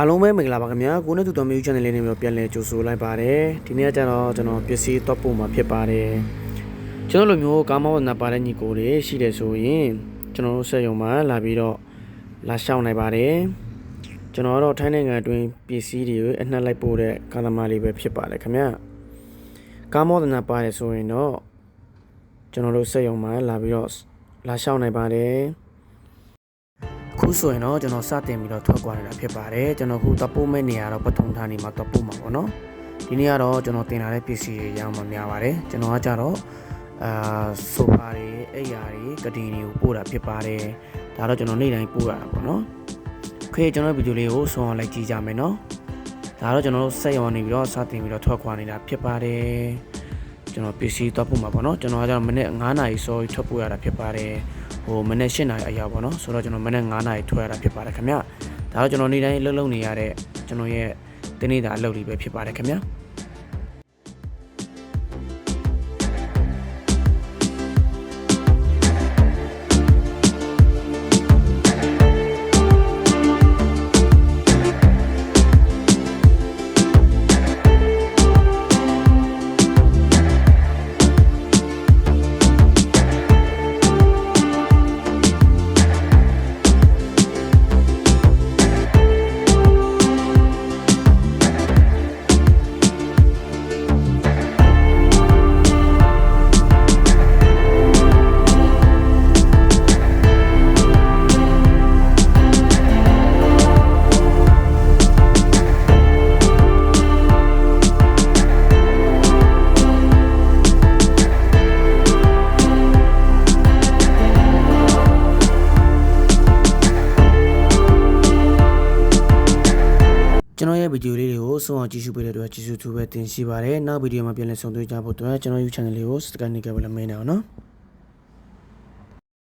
အားလုံးပဲမင်္ဂလာပါခင်ဗျာကိုနဲ့သူတော်မျိုး channel လေးနဲ့မျိုးပြန်လည်ကြိုဆိုလိုက်ပါတယ်ဒီနေ့ကကျတော့ကျွန်တော်ပစ္စည်းတော့ပို့မှာဖြစ်ပါတယ်ကျွန်တော်လိုမျိုးကားမောင်းနာပါတဲ့ညီကိုတွေရှိတယ်ဆိုရင်ကျွန်တော်တို့ဆက်ရုံမှာလာပြီးတော့လာရှောင်းနိုင်ပါတယ်ကျွန်တော်ကတော့ထိုင်းနိုင်ငံအတွင်းပစ္စည်းတွေကိုအနှက်လိုက်ပို့တဲ့ကားသမားလေးပဲဖြစ်ပါတယ်ခင်ဗျာကားမောင်းနာပါတယ်ဆိုရင်တော့ကျွန်တော်တို့ဆက်ရုံမှာလာပြီးတော့လာရှောင်းနိုင်ပါတယ် ခုဆိုရင်တော့ကျွန်တော်စတင်ပြီးတော့ထွက်သွားနေတာဖြစ်ပါတယ်ကျွန်တော်ခုတပို့မဲ့နေရာတော့ပထုံထားနေမှာတပို့မှာပေါ့နော်ဒီနေ့ကတော့ကျွန်တော်တင်လာတဲ့ပစ္စည်းတွေရောင်းမှများပါတယ်ကျွန်တော်ကကြတော့အာဆိုဖာတွေအိပ်ယာတွေကတိတွေကိုပို့တာဖြစ်ပါတယ်ဒါတော့ကျွန်တော်နေ့တိုင်းပို့ရတာပေါ့နော်ခေကျွန်တော်ဗီဒီယိုလေးကိုဆုံးအောင်လိုက်ကြည့်ကြမယ်နော်ဒါတော့ကျွန်တော်တို့ဆက်ရောင်းနေပြီးတော့စတင်ပြီးတော့ထွက်ခွာနေတာဖြစ်ပါတယ်ကျွန်တော်ပစ္စည်းသွားပို့မှာပေါ့နော်ကျွန်တော်ကကြတော့မနေ့9နာရီစောထွက်ပို့ရတာဖြစ်ပါတယ် ဟိုမနေ့၈နာရီအရောက်ပေါ့နော်ဆိုတော့ကျွန်တော်မနေ့9နာရီထွက်ရတာဖြစ်ပါတယ်ခင်ဗျဒါတော့ကျွန်တော်နေ့တိုင်းလှုပ်လှုပ်နေရတဲ့ကျွန်တော်ရဲ့တင်းနေတာအလုပ်တွေပဲဖြစ်ပါတယ်ခင်ဗျ ကျွန်တော်ရဲ့ဗီဒီယိုလေးတွေကိုဆုံးအောင်ကြည့်ရှုပေးတဲ့အတွက်ကျေးဇူးတူပဲတင်ရှိပါတယ်နောက်ဗီဒီယိုမှာပြန်လည်ဆုံတွေ့ကြဖို့အတွက်ကျွန်တော် YouTube channel လေးကို subscribe လုပ်ခဲ့ပါလို့မင်းနေအောင်နော်